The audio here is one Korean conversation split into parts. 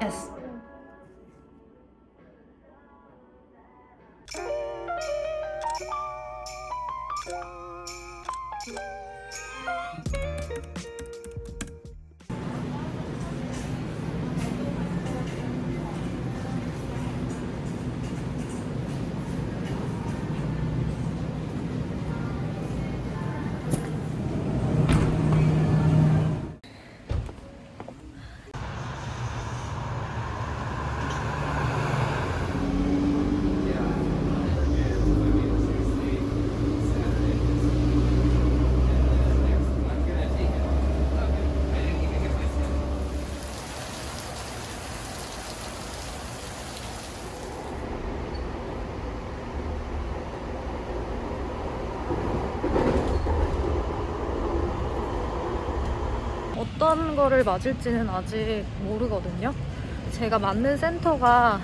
Yes. 어떤 거를 맞을지는 아직 모르거든요. 제가 맞는 센터가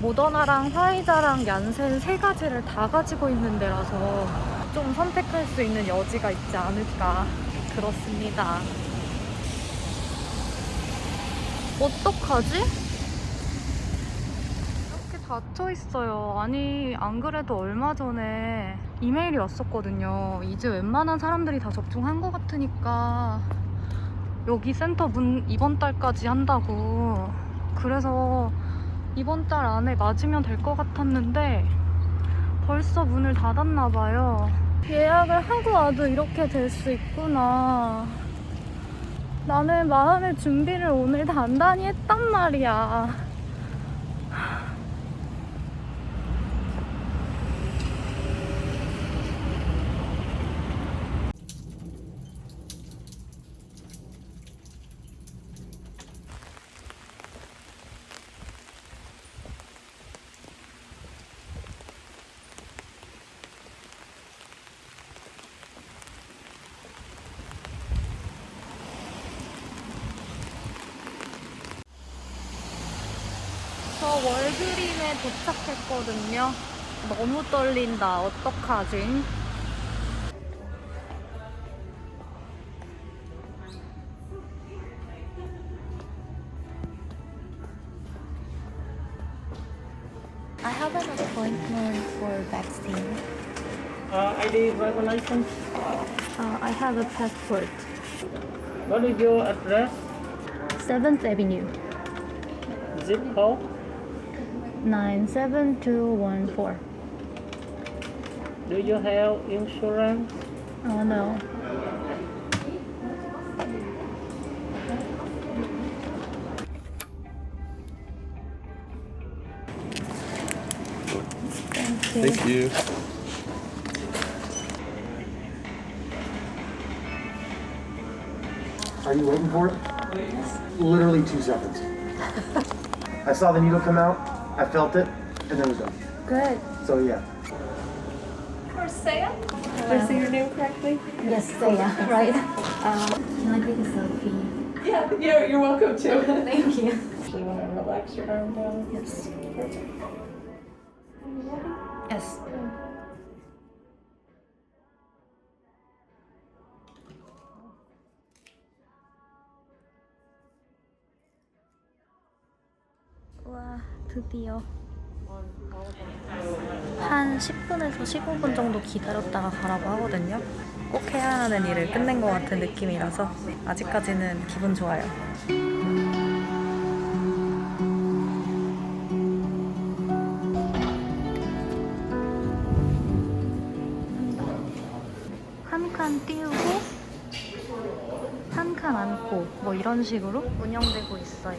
모더나랑 화이자랑 얀센 세 가지를 다 가지고 있는 데라서 좀 선택할 수 있는 여지가 있지 않을까 그렇습니다. 어떡하지? 이렇게 닫혀 있어요. 아니 안 그래도 얼마 전에 이메일이 왔었거든요. 이제 웬만한 사람들이 다 접종한 것 같으니까 여기 센터 문 이번 달까지 한다고. 그래서 이번 달 안에 맞으면 될 것 같았는데 벌써 문을 닫았나 봐요. 예약을 하고 와도 이렇게 될 수 있구나. 나는 마음의 준비를 오늘 단단히 했단 말이야. 월그림에 도착했거든요. 너무 떨린다. 어떡하지? I have an appointment for vaccine. Uh, ID driver license. Uh, I have a passport. What is your address? 7th Avenue, Zip code? 97214. Do you have insurance? Oh no. Thank you. Thank you. Are you waiting for it? Literally two seconds. I saw the needle come out, I felt it, and then it was done. Good. So yeah. Did I say your name correctly? Yes, Saya, right? Um, can I take a selfie? Yeah, yeah, you're welcome to. Thank you. Actually, want to relax your arm down. Yes. Yes. 드디어. 한 10분에서 15분 정도 기다렸다가 가라고 하거든요. 꼭 해야 하는 일을 끝낸 것 같은 느낌이라서 아직까지는 기분 좋아요. 한 칸 띄우고 한 칸 안고 뭐 이런 식으로 운영되고 있어요.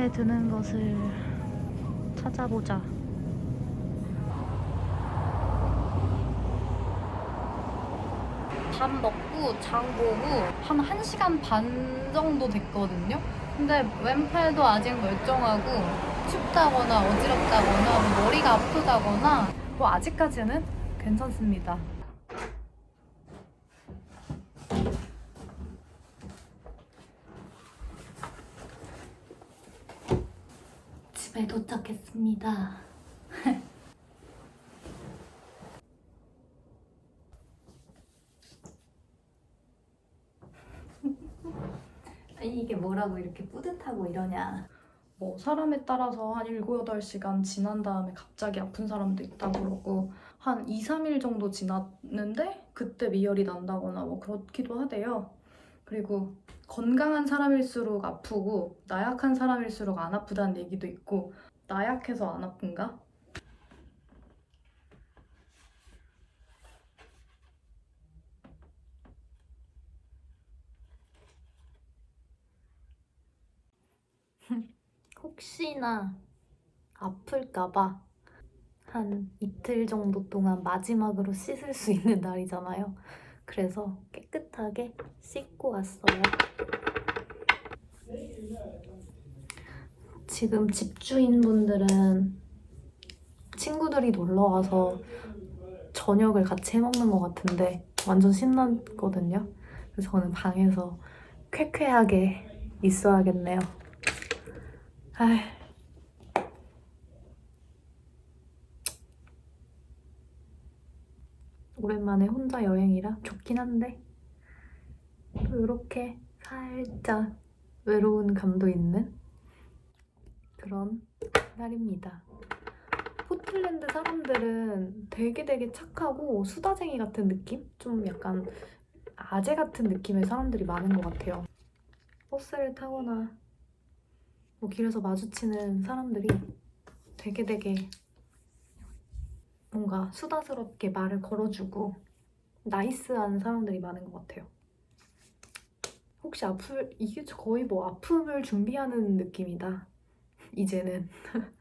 마음에 드는 것을 찾아보자. 밥 먹고 장 보고 한 1시간 반 정도 됐거든요. 근데 왼팔도 아직 멀쩡하고 춥다거나 어지럽다거나 뭐 머리가 아프다거나 뭐 아직까지는 괜찮습니다. 집에 도착했습니다. 아니 이게 뭐라고 이렇게 뿌듯하고 이러냐. 뭐 사람에 따라서 한 7, 8시간 지난 다음에 갑자기 아픈 사람도 있다고 그러고 한 2, 3일 정도 지났는데 그때 미열이 난다거나 뭐 그렇기도 하대요. 그리고 건강한 사람일수록 아프고 나약한 사람일수록 안 아프다는 얘기도 있고 나약해서 안 아픈가? 혹시나 아플까봐 한 이틀 정도 동안 마지막으로 씻을 수 있는 날이잖아요. 그래서 깨끗하게 씻고 왔어요. 지금 집주인분들은 친구들이 놀러 와서 저녁을 같이 해 먹는 것 같은데 완전 신났거든요. 그래서 저는 방에서 쾌쾌하게 있어야겠네요. 아휴. 오랜만에 혼자 여행이라 좋긴 한데 또 이렇게 살짝 외로운 감도 있는 그런 날입니다. 포틀랜드 사람들은 되게 되게 착하고 수다쟁이 같은 느낌? 좀 약간 아재 같은 느낌의 사람들이 많은 것 같아요. 버스를 타거나 뭐 길에서 마주치는 사람들이 되게 되게 뭔가 수다스럽게 말을 걸어주고 나이스한 사람들이 많은 것 같아요. 혹시 아플 이게 거의 뭐 아픔을 준비하는 느낌이다. 이제는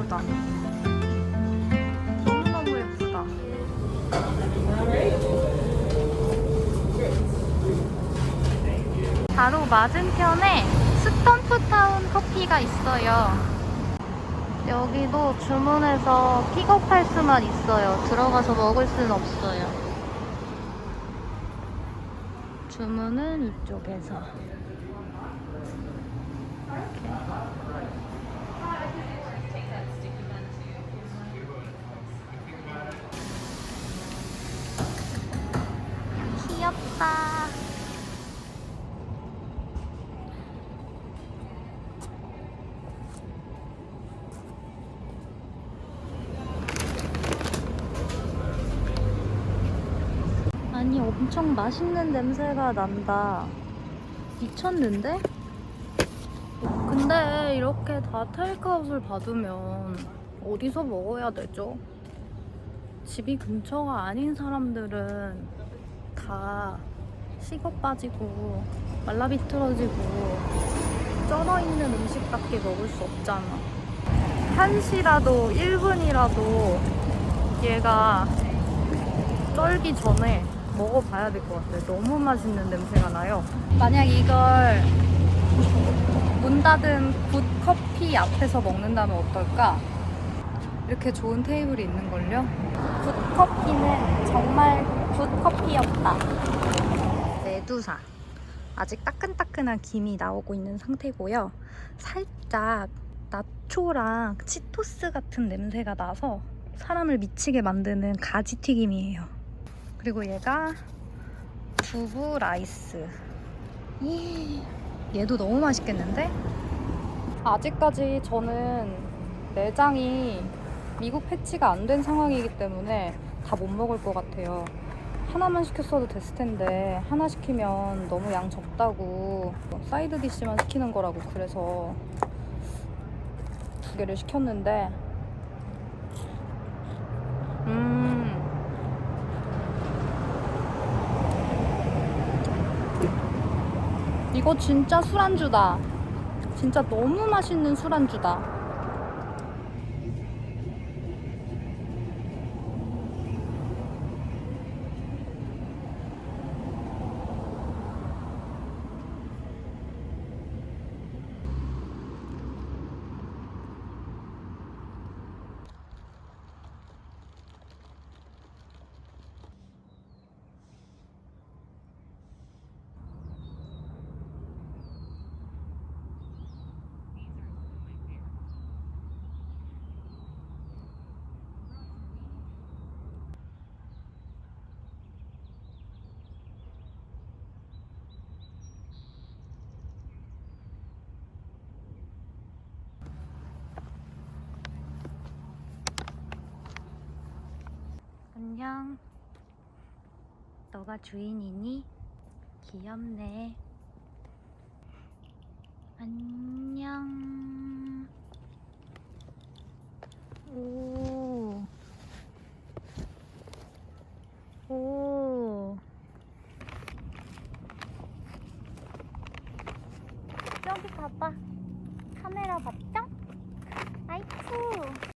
예쁘다. 너무너무 예쁘다. 바로 맞은편에 스턴프타운 커피가 있어요. 여기도 주문해서 픽업할 수만 있어요. 들어가서 먹을 수는 없어요. 주문은 이쪽에서. 귀엽다. 아니 엄청 맛있는 냄새가 난다. 미쳤는데? 근데 이렇게 다 테이크아웃을 받으면 어디서 먹어야 되죠? 집이 근처가 아닌 사람들은 다 식어 빠지고 말라 비틀어지고 쩔어 있는 음식밖에 먹을 수 없잖아. 한시라도 1분이라도 얘가 쩔기 전에 먹어봐야 될 것 같아요. 너무 맛있는 냄새가 나요. 만약 이걸 문 닫은 굿 커피 앞에서 먹는다면 어떨까? 이렇게 좋은 테이블이 있는걸요? 굿 커피는 정말 굿 커피였다. 메두사. 아직 따끈따끈한 김이 나오고 있는 상태고요. 살짝 나초랑 치토스 같은 냄새가 나서 사람을 미치게 만드는 가지 튀김이에요. 그리고 얘가 두부 라이스. 이 얘도 너무 맛있겠는데? 아직까지 저는 내장이 미국 패치가 안 된 상황이기 때문에 다 못 먹을 것 같아요. 하나만 시켰어도 됐을 텐데 하나 시키면 너무 양 적다고 사이드 디시만 시키는 거라고 그래서 두 개를 시켰는데 음 이거 진짜 술안주다. 진짜 너무 맛있는 술안주다 안녕. 너가 주인이니? 귀엽네. 안녕. 오. 오. 저기 봐봐. 카메라 봤죠? 아이쿠.